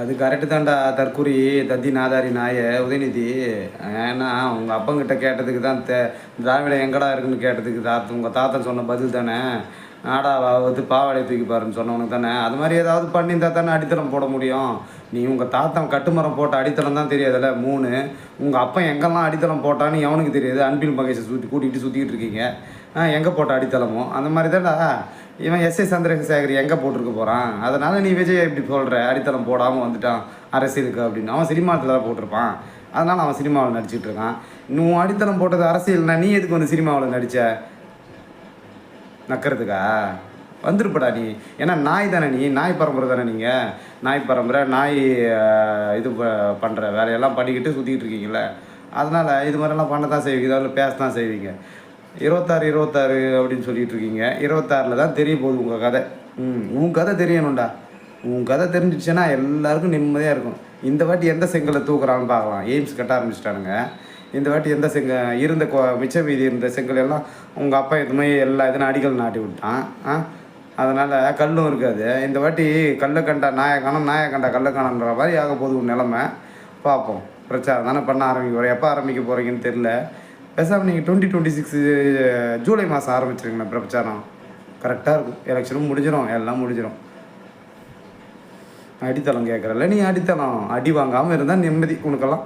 அது கரெக்டு தான்டா தற்குறி தத்தி நாதாரி நாய உதயநிதி. ஏன்னா உங்கள் அப்பங்கிட்ட கேட்டதுக்கு தான் தே திராவிடம் எங்கடா இருக்குன்னு கேட்டதுக்கு தாத்த உங்கள் தாத்தன் சொன்ன பதில் தானே. ஆடா வந்து பாவாடை தூக்கி பாருன்னு சொன்னவனுக்கு தானே. அது மாதிரி ஏதாவது பண்ணியிருந்தா தானே அடித்தளம் போட முடியும். நீ உங்கள் தாத்தன் கட்டுமரம் போட்ட அடித்தளம் தான் தெரியாதுல்ல? மூணு உங்கள் அப்பா எங்கெல்லாம் அடித்தளம் போட்டான்னு எவனுக்கு தெரியாது? அன்பில் மகேஷை சுற்றி கூட்டிகிட்டு சுற்றிக்கிட்டு இருக்கீங்க. எங்கே போட்ட அடித்தளமோ? அந்த மாதிரி தான்டா. இவன் எஸ் ஏ சந்திரசேகர் எங்கே போட்டிருக்க போகிறான் அதனால் நீ விஜய் இப்படி சொல்கிற அடித்தளம் போடாமல் வந்துட்டான். அரசியலுக்கு அப்படின்னு. அவன் சினிமாவில் தான் போட்டிருப்பான். அதனால் அவன் சினிமாவில் நடிச்சிட்டு இருக்கான். நீ அடித்தளம் போட்டது அரசியல்னா நீ எதுக்கு வந்து சினிமாவில் நடித்த நக்கிறதுக்கா? வந்துருப்படா நீ. ஏன்னா நாய் தானே நீ. நாய் பரம்பரை தானே நீங்கள் நாய் பரம்பரை நாய் இது ப- பண்ணுற வேலையெல்லாம் பண்ணிக்கிட்டு சுற்றிக்கிட்டு இருக்கீங்களே அதனால் இது மாதிரிலாம் பண்ண தான் செய்வீங்க. இதில் பேச தான் செய்வீங்க. இருபத்தாறு இருபத்தாறு அப்படின்னு சொல்லிட்டு இருக்கீங்க இருபத்தாறில் தான் தெரிய போகுது உங்கள் கதை. ம் உன் கதை தெரியணும்டா. உன் கதை தெரிஞ்சிச்சுன்னா எல்லாருக்கும் நிம்மதியாக இருக்கும். இந்த வாட்டி எந்த செங்கலை தூக்குறான்னு பார்க்கலாம். எய்ம்ஸ் கட்ட ஆரம்பிச்சிட்டானுங்க. இந்த வாட்டி எந்த செங்க இருந்த கொ மிச்ச மீதி இருந்த செங்கல் எல்லாம் உங்கள் அப்பா எதுவுமே எல்லா இதுவும் அடிகள் நாட்டி விட்டான். ஆ அதனால் கல்லும் இருக்காது. இந்த வாட்டி கல்லை கண்டா நாயக்கானம் நாயக்கண்டா கல்லை மாதிரி ஆக போகுது ஒரு நிலமை. பார்ப்போம். பிரச்சாரம் தானே பண்ண ஆரம்பிக்க போகிறேன் எப்போ ஆரம்பிக்க போகிறீங்கன்னு தெரில பேசாமல் நீங்கள் டுவெண்ட்டி டுவெண்ட்டி சிக்ஸ் ஜூலை மாதம் ஆரம்பிச்சிருங்கண்ணா பிரச்சாரம் கரெக்டாக இருக்கும். எலெக்ஷனும் முடிஞ்சிடும் எல்லாம் முடிஞ்சிடும் அடித்தளம் கேட்குறல்ல நீ அடித்தளம். அடி வாங்காமல் இருந்தால் நிம்மதி உனக்கெல்லாம்.